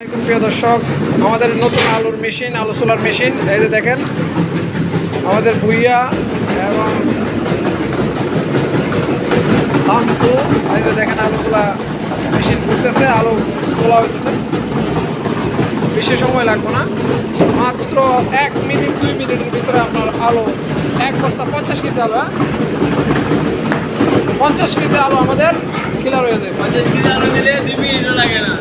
আসসালামাইকুম প্রিয় দর্শক। আমাদের নতুন আলুর মেশিন, আলু সোলার মেশিন, এই যে দেখেন, আমাদের ভুইয়া এবং সামসু এই যে দেখেন আলুগুলা মেশিন ঘুরতেছে, আলু তোলা হইতেছে। বেশি সময় লাগবে না। মাত্র এক মিনিট, দুই মিনিটের ভিতরে আপনার আলু এক বস্তা পঞ্চাশ কেজি আলু হ্যাঁ? পঞ্চাশ কেজি আলু আমাদের কিলার হয়ে যাবে। পঞ্চাশ কেজি আলু দিলে দুই মিনিটও লাগে না।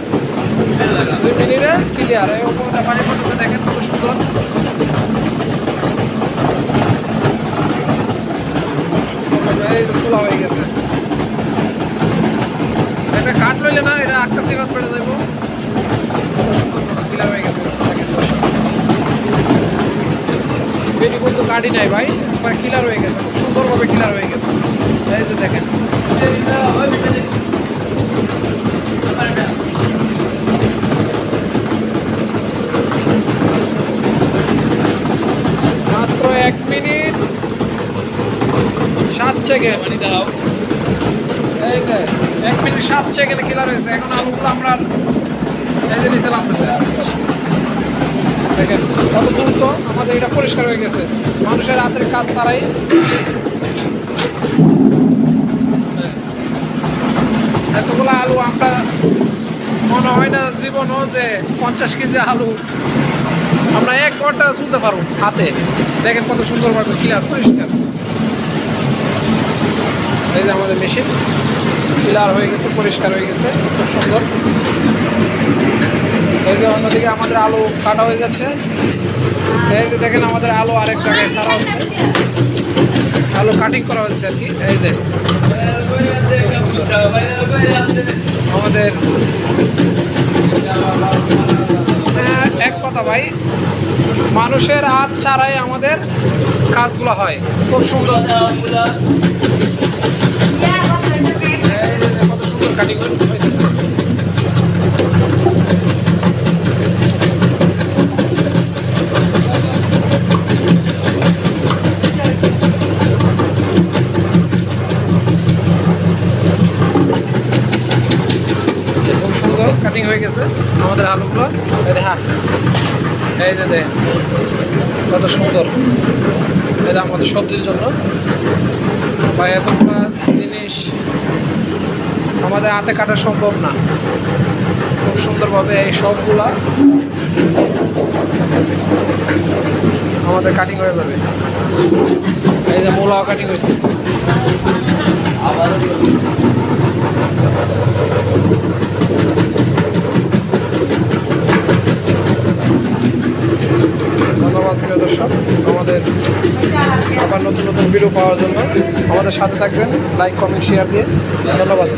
দুই মিনিটে ক্লিয়ার এই উপরে পানি পড়তেছে, দেখেন কত সুন্দর। এই হয়ে গেছে। এটা কাঠ লইলে না, এটা আটটা পড়ে যাইব। কত হয়ে গেছে কাঠই নাই ভাই একবার ক্লিয়ার হয়ে গেছে, খুব সুন্দরভাবে ক্লিয়ার হয়ে গেছে যে দেখেন মাত্র এক মিনিট সাত সেকেন্ড পানি দাও। এই যে, এক মিনিট সাত সেকেন্ডে ক্লিয়ার হয়েছে। এখন আলুগুলো আমরা এই যে নিচে নামতেছে। দেখেন, কত দ্রুত আমাদের এটা পরিষ্কার হয়ে গেছে। মানুষের হাতের কাজ ছাড়াই। এতগুলো আলু আমরা মনে হয় না জীবনও যে পঞ্চাশ কেজি আলু। আমরা এক ঘণ্টা শুনতে পারব হাতে। দেখেন কত সুন্দরভাবে ক্লিয়ার পরিষ্কার। এই যে আমাদের মেশিন ক্লিয়ার হয়ে গেছে, পরিষ্কার হয়ে গেছে, খুব সুন্দর। এই যে অন্যদিকে আমাদের আলু কাটা হয়ে যাচ্ছে। এই যে দেখেন আমাদের আলু আরেক জায়গায় ছাড়া হচ্ছে। আলু কাটিং করা হচ্ছে আর কি, এই যে। আমাদের এক কথা ভাই মানুষের হাত ছাড়াই আমাদের কাজগুলো হয়। খুব সুন্দর। কত সুন্দর কাটিং হইতেছে খুব সুন্দর কাটিং হয়ে গেছে। আমাদের আলুগুলো হ্যাঁ এই যে দেখেন, কত সুন্দর। এটা আমাদের সবজির জন্য। বা এতগুলো জিনিস আমাদের হাতে কাটা সম্ভব না। খুব সুন্দরভাবে এই সবগুলা আমাদের কাটিং হয়ে যাবে। এই যে মূলাও কাটিং হয়েছে ধন্যবাদ প্রিয় দর্শক আমাদের আবার নতুন নতুন ভিডিও পাওয়ার জন্য আমাদের সাথে থাকবেন। লাইক কমেন্ট শেয়ার দিয়ে। ধন্যবাদ।